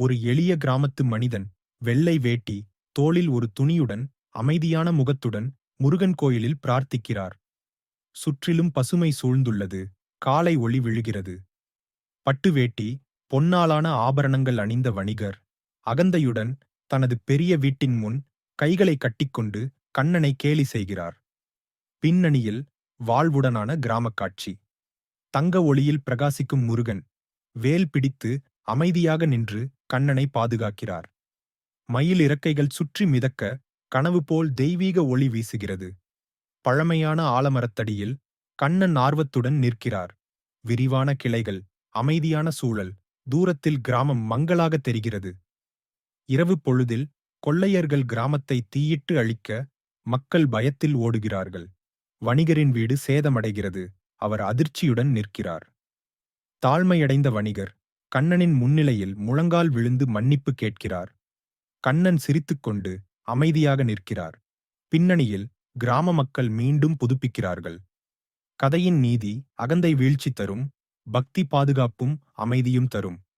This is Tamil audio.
ஒரு எளிய கிராமத்து மனிதன் வெள்ளை வேட்டி தோளில் ஒரு துணியுடன் அமைதியான முகத்துடன் முருகன் கோயிலில் பிரார்த்திக்கிறார். சுற்றிலும் பசுமை சூழ்ந்துள்ளது காலை ஒளி விழுகிறது. பட்டு வேட்டி பொன்னாலான ஆபரணங்கள் அணிந்த வணிகர். அகந்தையுடன் தனது பெரிய வீட்டின் முன் கைகளை கட்டிக்கொண்டு கண்ணனை கேலி செய்கிறார். பின்னணியில் வாழ்வுடனான கிராமக் காட்சி தங்க ஒளியில் பிரகாசிக்கும் முருகன் வேல் பிடித்து அமைதியாக நின்று கண்ணனை பாதுகாக்கிறார். மயில் இறக்கைகள் சுற்றி மிதக்க கனவு போல் தெய்வீக ஒளி வீசுகிறது. பழமையான ஆலமரத்தடியில் கண்ணன் ஆர்வத்துடன் நிற்கிறார். விரிவான கிளைகள் அமைதியான சூழல் தூரத்தில் கிராமம் மங்களாக தெரிகிறது. இரவு பொழுதில் கொள்ளையர்கள் கிராமத்தை தீயிட்டு அழிக்க மக்கள் பயத்தில் ஓடுகிறார்கள். வணிகரின் வீடு சேதமடைகிறது. அவர் அதிர்ச்சியுடன் நிற்கிறார். தாழ்மையடைந்த வணிகர் கண்ணனின் முன்னிலையில் முழங்கால் விழுந்து மன்னிப்பு கேட்கிறார். கண்ணன் சிரித்துக்கொண்டு அமைதியாக நிற்கிறார். பின்னணியில் கிராம மக்கள் மீண்டும் புதுப்பிக்கிறார்கள். கதையின் நீதி அகந்தை வீழ்ச்சி தரும் பக்தி பாதுகாப்பும் அமைதியும் தரும்.